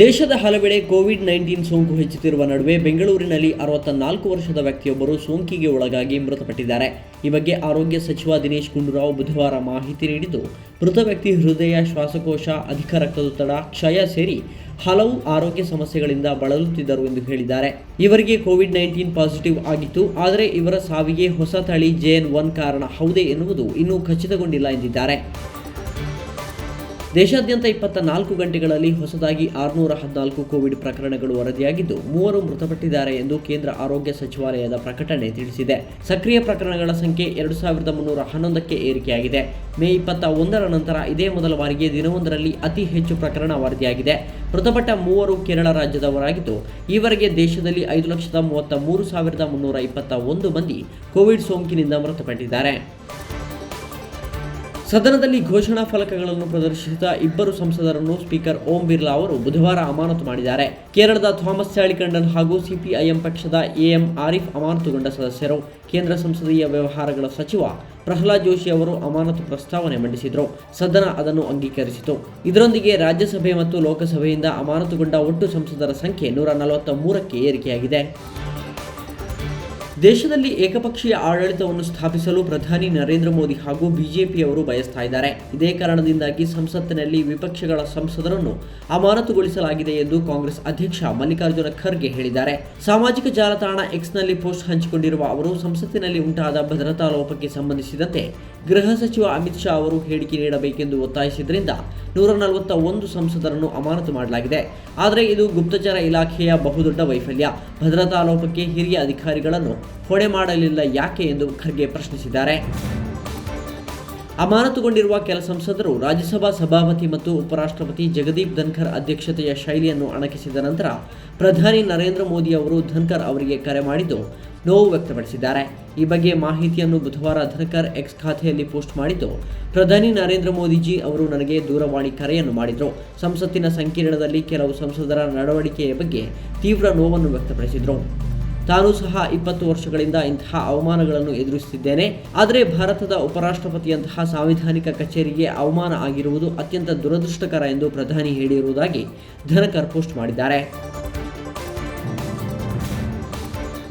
ದೇಶದ ಹಲವೆಡೆ Covid nineteen ಸೋಂಕು ಹೆಚ್ಚುತ್ತಿರುವ ನಡುವೆ ಬೆಂಗಳೂರಿನಲ್ಲಿ ಅರವತ್ತ ನಾಲ್ಕು ವರ್ಷದ ವ್ಯಕ್ತಿಯೊಬ್ಬರು ಸೋಂಕಿಗೆ ಒಳಗಾಗಿ ಮೃತಪಟ್ಟಿದ್ದಾರೆ. ಈ ಬಗ್ಗೆ ಆರೋಗ್ಯ ಸಚಿವ ದಿನೇಶ್ ಗುಂಡೂರಾವ್ ಬುಧವಾರ ಮಾಹಿತಿ ನೀಡಿದ್ದು, ಮೃತ ವ್ಯಕ್ತಿ ಹೃದಯ, ಶ್ವಾಸಕೋಶ, ಅಧಿಕ ರಕ್ತದೊತ್ತಡ ಕ್ಷಯ ಸೇರಿ ಹಲವು ಆರೋಗ್ಯ ಸಮಸ್ಯೆಗಳಿಂದ ಬಳಲುತ್ತಿದ್ದರು ಎಂದು ಹೇಳಿದ್ದಾರೆ. ಇವರಿಗೆ ಕೋವಿಡ್ ನೈನ್ಟೀನ್ ಪಾಸಿಟಿವ್ ಆಗಿತ್ತು, ಆದರೆ ಇವರ ಸಾವಿಗೆ ಹೊಸ ತಳಿ ಜೆಎನ್ ಒನ್ ಕಾರಣ ಹೌದೇ ಎನ್ನುವುದು ಇನ್ನೂ ಖಚಿತಗೊಂಡಿಲ್ಲ ಎಂದಿದ್ದಾರೆ. ದೇಶಾದ್ಯಂತ ಇಪ್ಪತ್ತ ನಾಲ್ಕು ಗಂಟೆಗಳಲ್ಲಿ ಹೊಸದಾಗಿ ಆರುನೂರ ಹದಿನಾಲ್ಕು ಕೋವಿಡ್ ಪ್ರಕರಣಗಳು ವರದಿಯಾಗಿದ್ದು, ಮೂವರು ಮೃತಪಟ್ಟಿದ್ದಾರೆ ಎಂದು ಕೇಂದ್ರ ಆರೋಗ್ಯ ಸಚಿವಾಲಯದ ಪ್ರಕಟಣೆ ತಿಳಿಸಿದೆ. ಸಕ್ರಿಯ ಪ್ರಕರಣಗಳ ಸಂಖ್ಯೆ ಎರಡು ಸಾವಿರದ ಮುನ್ನೂರ ಹನ್ನೊಂದಕ್ಕೆ ಏರಿಕೆಯಾಗಿದೆ. ಮೇ ಇಪ್ಪತ್ತ ಒಂದರ ನಂತರ ಇದೇ ಮೊದಲ ಬಾರಿಗೆ ದಿನವೊಂದರಲ್ಲಿ ಅತಿ ಹೆಚ್ಚು ಪ್ರಕರಣ ವರದಿಯಾಗಿದೆ. ಮೃತಪಟ್ಟ ಮೂವರು ಕೇರಳ ರಾಜ್ಯದವರಾಗಿದ್ದು, ಈವರೆಗೆ ದೇಶದಲ್ಲಿ ಐದು ಲಕ್ಷದ ಮೂವತ್ತ ಮೂರು ಸಾವಿರದ ಮುನ್ನೂರ ಇಪ್ಪತ್ತ ಒಂದು ಮಂದಿ ಕೋವಿಡ್ ಸೋಂಕಿನಿಂದ ಮೃತಪಟ್ಟಿದ್ದಾರೆ. ಸದನದಲ್ಲಿ ಘೋಷಣಾ ಫಲಕಗಳನ್ನು ಪ್ರದರ್ಶಿಸಿದ ಇಬ್ಬರು ಸಂಸದರನ್ನು ಸ್ಪೀಕರ್ ಓಂ ಬಿರ್ಲಾ ಅವರು ಬುಧವಾರ ಅಮಾನತು ಮಾಡಿದ್ದಾರೆ. ಕೇರಳದ ಥಾಮಸ್ ಚಾಳಿಕಂಡನ್ ಹಾಗೂ ಸಿಪಿಐಎಂ ಪಕ್ಷದ ಎಎಂ ಆರಿಫ್ ಅಮಾನತುಗೊಂಡ ಸದಸ್ಯರು, ಕೇಂದ್ರ ಸಂಸದೀಯ ವ್ಯವಹಾರಗಳ ಸಚಿವ ಪ್ರಹ್ಲಾದ್ ಜೋಶಿ ಅವರು ಅಮಾನತು ಪ್ರಸ್ತಾವನೆ ಮಂಡಿಸಿದರು. ಸದನ ಅದನ್ನು ಅಂಗೀಕರಿಸಿತು. ಇದರೊಂದಿಗೆ ರಾಜ್ಯಸಭೆ ಮತ್ತು ಲೋಕಸಭೆಯಿಂದ ಅಮಾನತುಗೊಂಡ ಒಟ್ಟು ಸಂಸದರ ಸಂಖ್ಯೆ ನೂರ ನಲವತ್ತ ಮೂರಕ್ಕೆ ಏರಿಕೆಯಾಗಿದೆ. ದೇಶದಲ್ಲಿ ಏಕಪಕ್ಷೀಯ ಆಡಳಿತವನ್ನು ಸ್ಥಾಪಿಸಲು ಪ್ರಧಾನಿ ನರೇಂದ್ರ ಮೋದಿ ಹಾಗೂ ಬಿಜೆಪಿಯವರು ಬಯಸ್ತಾ ಇದ್ದಾರೆ. ಇದೇ ಕಾರಣದಿಂದಾಗಿ ಸಂಸತ್ತಿನಲ್ಲಿ ವಿಪಕ್ಷಗಳ ಸಂಸದರನ್ನು ಅಮಾನತುಗೊಳಿಸಲಾಗಿದೆ ಎಂದು ಕಾಂಗ್ರೆಸ್ ಅಧ್ಯಕ್ಷ ಮಲ್ಲಿಕಾರ್ಜುನ ಖರ್ಗೆ ಹೇಳಿದ್ದಾರೆ. ಸಾಮಾಜಿಕ ಜಾಲತಾಣ ಎಕ್ಸ್ನಲ್ಲಿ ಪೋಸ್ಟ್ ಹಂಚಿಕೊಂಡಿರುವ ಅವರು ಸಂಸತ್ತಿನಲ್ಲಿ ಉಂಟಾದ ಭದ್ರತಾ ಲೋಪಕ್ಕೆ ಸಂಬಂಧಿಸಿದಂತೆ ಗೃಹ ಸಚಿವ ಅಮಿತ್ ಶಾ ಅವರು ಹೇಳಿಕೆ ನೀಡಬೇಕೆಂದು ಒತ್ತಾಯಿಸಿದ್ರಿಂದ ನೂರ ನಲವತ್ತ ಒಂದು ಸಂಸದರನ್ನು ಅಮಾನತು ಮಾಡಲಾಗಿದೆ. ಆದರೆ ಇದು ಗುಪ್ತಚರ ಇಲಾಖೆಯ ಬಹುದೊಡ್ಡ ವೈಫಲ್ಯ. ಭದ್ರತಾ ಲೋಪಕ್ಕೆ ಹಿರಿಯ ಅಧಿಕಾರಿಗಳನ್ನು ಹೊಣೆ ಮಾಡಲಿಲ್ಲ ಯಾಕೆ ಎಂದು ಖರ್ಗೆ ಪ್ರಶ್ನಿಸಿದ್ದಾರೆ. ಅಮಾನತುಗೊಂಡಿರುವ ಕೆಲ ಸಂಸದರು, ರಾಜ್ಯಸಭಾ ಸಭಾಪತಿ ಮತ್ತು ಉಪರಾಷ್ಟ್ರಪತಿ ಜಗದೀಪ್ ಧನ್ಖರ್ ಅಧ್ಯಕ್ಷತೆಯ ಶೈಲಿಯನ್ನು ಅಣಕಿಸಿದ ನಂತರ ಪ್ರಧಾನಿ ನರೇಂದ್ರ ಮೋದಿ ಅವರು ಧನ್ಖರ್ ಅವರಿಗೆ ಕರೆ ಮಾಡಿದ್ದು ನೋವು ವ್ಯಕ್ತಪಡಿಸಿದ್ದಾರೆ. ಈ ಬಗ್ಗೆ ಮಾಹಿತಿಯನ್ನು ಬುಧವಾರ ಧನ್ಕರ್ ಎಕ್ಸ್ ಖಾತೆಯಲ್ಲಿ ಪೋಸ್ಟ್ ಮಾಡಿದ್ದು, ಪ್ರಧಾನಿ ನರೇಂದ್ರ ಮೋದಿಜಿ ಅವರು ನನಗೆ ದೂರವಾಣಿ ಕರೆಯನ್ನು ಮಾಡಿದರು. ಸಂಸತ್ತಿನ ಸಂಕೀರ್ಣದಲ್ಲಿ ಕೆಲವು ಸಂಸದರ ನಡವಳಿಕೆಯ ಬಗ್ಗೆ ತೀವ್ರ ನೋವನ್ನು ವ್ಯಕ್ತಪಡಿಸಿದರು. ತಾನೂ ಸಹ ಇಪ್ಪತ್ತು ವರ್ಷಗಳಿಂದ ಇಂತಹ ಅವಮಾನಗಳನ್ನು ಎದುರಿಸುತ್ತಿದ್ದೇನೆ. ಆದರೆ ಭಾರತದ ಉಪರಾಷ್ಟ್ರಪತಿಯಂತಹ ಸಾಂವಿಧಾನಿಕ ಕಚೇರಿಗೆ ಅವಮಾನ ಆಗಿರುವುದು ಅತ್ಯಂತ ದುರದೃಷ್ಟಕರ ಎಂದು ಪ್ರಧಾನಿ ಹೇಳಿರುವುದಾಗಿ ಧನಕರ್ ಪೋಸ್ಟ್ ಮಾಡಿದ್ದಾರೆ.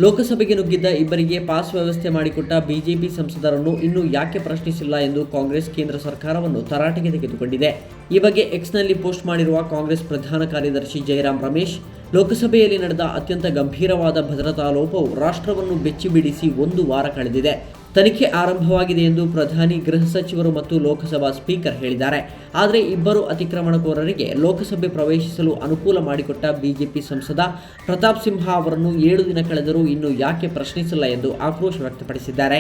ಲೋಕಸಭೆಗೆ ನುಗ್ಗಿದ್ದ ಇಬ್ಬರಿಗೆ ಪಾಸ್ ವ್ಯವಸ್ಥೆ ಮಾಡಿಕೊಟ್ಟ ಬಿಜೆಪಿ ಸಂಸದರನ್ನು ಇನ್ನೂ ಯಾಕೆ ಪ್ರಶ್ನಿಸಿಲ್ಲ ಎಂದು ಕಾಂಗ್ರೆಸ್ ಕೇಂದ್ರ ಸರ್ಕಾರವನ್ನು ತರಾಟೆಗೆ ತೆಗೆದುಕೊಂಡಿದೆ. ಈ ಬಗ್ಗೆ ಎಕ್ಸ್ನಲ್ಲಿ ಪೋಸ್ಟ್ ಮಾಡಿರುವ ಕಾಂಗ್ರೆಸ್ ಪ್ರಧಾನ ಕಾರ್ಯದರ್ಶಿ ಜಯರಾಮ್ ರಮೇಶ್ ಲೋಕಸಭೆಯಲ್ಲಿ ನಡೆದ ಅತ್ಯಂತ ಗಂಭೀರವಾದ ಭದ್ರತಾ ಲೋಪವು ರಾಷ್ಟ್ರವನ್ನು ಬೆಚ್ಚಿಬಿಡಿಸಿ ಒಂದು ವಾರ ಕಳೆದಿದೆ. ತನಿಖೆ ಆರಂಭವಾಗಿದೆ ಎಂದು ಪ್ರಧಾನಿ, ಗೃಹ ಸಚಿವರು ಮತ್ತು ಲೋಕಸಭಾ ಸ್ಪೀಕರ್ ಹೇಳಿದ್ದಾರೆ. ಆದರೆ ಇಬ್ಬರು ಅತಿಕ್ರಮಣಕೋರರಿಗೆ ಲೋಕಸಭೆ ಪ್ರವೇಶಿಸಲು ಅನುಕೂಲ ಮಾಡಿಕೊಟ್ಟ ಬಿಜೆಪಿ ಸಂಸದ ಪ್ರತಾಪ್ ಸಿಂಹ ಅವರನ್ನು ಏಳು ದಿನ ಕಳೆದರೂ ಇನ್ನೂ ಯಾಕೆ ಪ್ರಶ್ನಿಸಿಲ್ಲ ಎಂದು ಆಕ್ರೋಶ ವ್ಯಕ್ತಪಡಿಸಿದ್ದಾರೆ.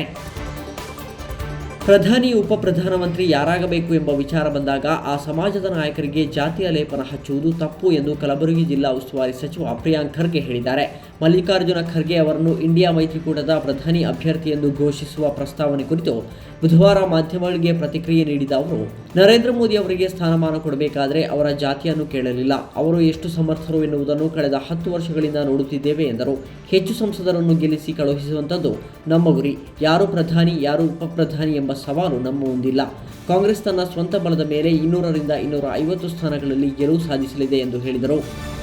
ಪ್ರಧಾನಿ ಉಪ ಪ್ರಧಾನಮಂತ್ರಿ ಯಾರಾಗಬೇಕು ಎಂಬ ವಿಚಾರ ಬಂದಾಗ ಆ ಸಮಾಜದ ನಾಯಕರಿಗೆ ಜಾತಿಯ ಲೇಪನ ಹಚ್ಚುವುದು ತಪ್ಪು ಎಂದು ಕಲಬುರಗಿ ಜಿಲ್ಲಾ ಉಸ್ತುವಾರಿ ಸಚಿವ ಪ್ರಿಯಾಂಕ್ ಖರ್ಗೆ ಹೇಳಿದ್ದಾರೆ. ಮಲ್ಲಿಕಾರ್ಜುನ ಖರ್ಗೆ ಅವರನ್ನು ಇಂಡಿಯಾ ಮೈತ್ರಿಕೂಟದ ಪ್ರಧಾನಿ ಅಭ್ಯರ್ಥಿ ಎಂದು ಘೋಷಿಸುವ ಪ್ರಸ್ತಾವನೆ ಕುರಿತು ಬುಧವಾರ ಮಾಧ್ಯಮಗಳಿಗೆ ಪ್ರತಿಕ್ರಿಯೆ ನೀಡಿದ ಅವರು, ನರೇಂದ್ರ ಮೋದಿ ಅವರಿಗೆ ಸ್ಥಾನಮಾನ ಕೊಡಬೇಕಾದರೆ ಅವರ ಜಾತಿಯನ್ನು ಕೇಳಲಿಲ್ಲ. ಅವರು ಎಷ್ಟು ಸಮರ್ಥರು ಎನ್ನುವುದನ್ನು ಕಳೆದ ಹತ್ತು ವರ್ಷಗಳಿಂದ ನೋಡುತ್ತಿದ್ದೇವೆ ಎಂದರು. ಹೆಚ್ಚು ಸಂಸದರನ್ನು ಗೆಲ್ಲಿಸಿ ಕಳುಹಿಸುವಂಥದ್ದು ನಮ್ಮ ಗುರಿ. ಯಾರು ಪ್ರಧಾನಿ, ಯಾರು ಉಪ ಪ್ರಧಾನಿ ಸವಾಲು ನಮ್ಮ ಮುಂದಿಲ್ಲ. ಕಾಂಗ್ರೆಸ್ ತನ್ನ ಸ್ವಂತ ಬಲದ ಮೇಲೆ ಇನ್ನೂರರಿಂದ ಇನ್ನೂರ ಐವತ್ತು ಸ್ಥಾನಗಳಲ್ಲಿ ಗೆಲುವು ಸಾಧಿಸಲಿದೆ ಎಂದು ಹೇಳಿದರು.